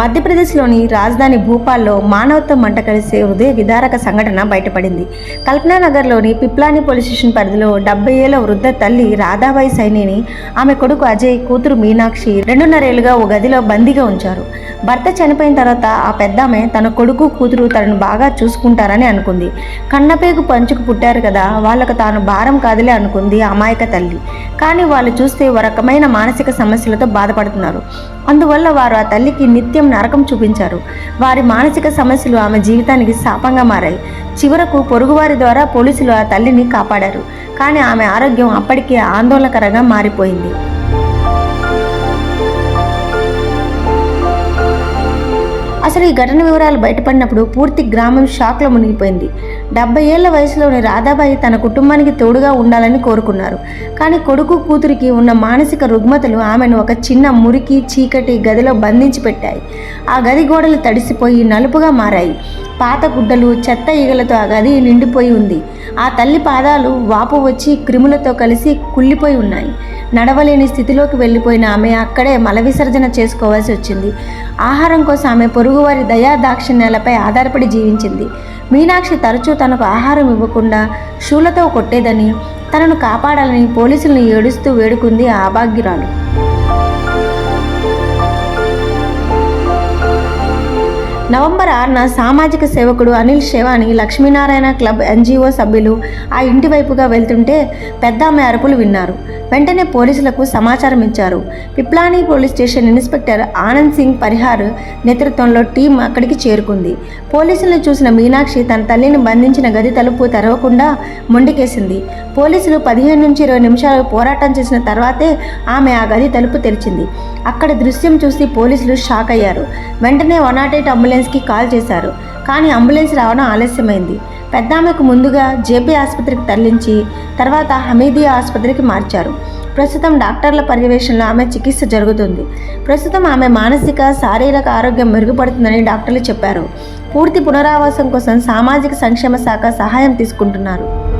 మధ్యప్రదేశ్లోని రాజధాని భూపాల్లో మానవత్వం మంట కలిసే హృదయ విదారక సంఘటన బయటపడింది. కల్పనా నగర్లోని పిప్లాని పోలీస్ స్టేషన్ పరిధిలో డెబ్బై ఏళ్ళ వృద్ధ తల్లి రాధాబాయి సైనిని ఆమె కొడుకు అజయ్ కూతురు మీనాక్షి రెండున్నరేళ్ళుగా ఓ గదిలో బందీగా ఉంచారు. భర్త చనిపోయిన తర్వాత ఆ పెద్దామె తన కొడుకు కూతురు తనను బాగా చూసుకుంటారని అనుకుంది. కన్నపేగు పంచుకు పుట్టారు కదా వాళ్ళకు తాను భారం కాదులే అనుకుంది అమాయక తల్లి. కానీ వాళ్ళు చూస్తే ఒక రకమైన మానసిక సమస్యలతో బాధపడుతున్నారు. అందువల్ల వారు ఆ తల్లికి నిత్యం నరకం చూపించారు. వారి మానసిక సమస్యలు ఆమె జీవితానికి శాపంగా మారాయి. చివరకు పొరుగువారి ద్వారా పోలీసులు ఆ తల్లిని కాపాడారు. కానీ ఆమె ఆరోగ్యం అప్పటికే ఆందోళనకరంగా మారిపోయింది. అసలు ఈ ఘటన వివరాలు బయటపడినప్పుడు పూర్తి గ్రామం షాక్లో మునిగిపోయింది. డెబ్బై ఏళ్ళ వయసులోని రాధాబాయి తన కుటుంబానికి తోడుగా ఉండాలని కోరుకున్నారు. కానీ కొడుకు కూతురికి ఉన్న మానసిక రుగ్మతలు ఆమెను ఒక చిన్న మురికి చీకటి గదిలో బంధించి పెట్టాయి. ఆ గది గోడలు తడిసిపోయి నలుపుగా మారాయి. పాత గుడ్డలు చెత్త ఈగలతో ఆ గది నిండిపోయి ఉంది. ఆ తల్లి పాదాలు వాపు వచ్చి క్రిములతో కలిసి కుళ్ళిపోయి ఉన్నాయి. నడవలేని స్థితిలోకి వెళ్ళిపోయిన ఆమె అక్కడే మల విసర్జన చేసుకోవాల్సి వచ్చింది. ఆహారం కోసం ఆమె పొరుగువారి దయా దాక్షిణ్యాలపై ఆధారపడి జీవించింది. మీనాక్షి తరచూ తనకు ఆహారం ఇవ్వకుండా షూలతో కొట్టేదని తనను కాపాడాలని పోలీసులను ఏడుస్తూ వేడుకుంది ఆ అభాగ్యురాలు. నవంబర్ ఆరున సామాజిక సేవకుడు అనిల్ శేవాని లక్ష్మీనారాయణ క్లబ్ ఎన్జిఓ సభ్యులు ఆ ఇంటి వైపుగా వెళ్తుంటే పెద్ద ఆమె అరుపులు విన్నారు. వెంటనే పోలీసులకు సమాచారం ఇచ్చారు. Piplani police station inspector Anand Singh Parihar నేతృత్వంలో టీం అక్కడికి చేరుకుంది. పోలీసులను చూసిన మీనాక్షి తన తల్లిని బంధించిన గది తలుపు తెరవకుండా మొండికేసింది. పోలీసులు పదిహేను నుంచి ఇరవై నిమిషాలు పోరాటం చేసిన తర్వాతే ఆమె ఆ గది తలుపు తెరిచింది. అక్కడ దృశ్యం చూసి పోలీసులు షాక్ అయ్యారు. వెంటనే వన్ నాట్ ఎయిట్ అంబులెన్స్కి కాల్ చేశారు. కానీ అంబులెన్స్ రావడం ఆలస్యమైంది. పెద్దామెకు ముందుగా జేపీ ఆసుపత్రికి తరలించి తర్వాత హమీదియా ఆసుపత్రికి మార్చారు. ప్రస్తుతం డాక్టర్ల పర్యవేక్షణలో ఆమె చికిత్స జరుగుతుంది. ప్రస్తుతం ఆమె మానసిక శారీరక ఆరోగ్యం మెరుగుపడుతుందని డాక్టర్లు చెప్పారు. పూర్తి పునరావాసం కోసం సామాజిక సంక్షేమ శాఖ సహాయం తీసుకుంటున్నారు.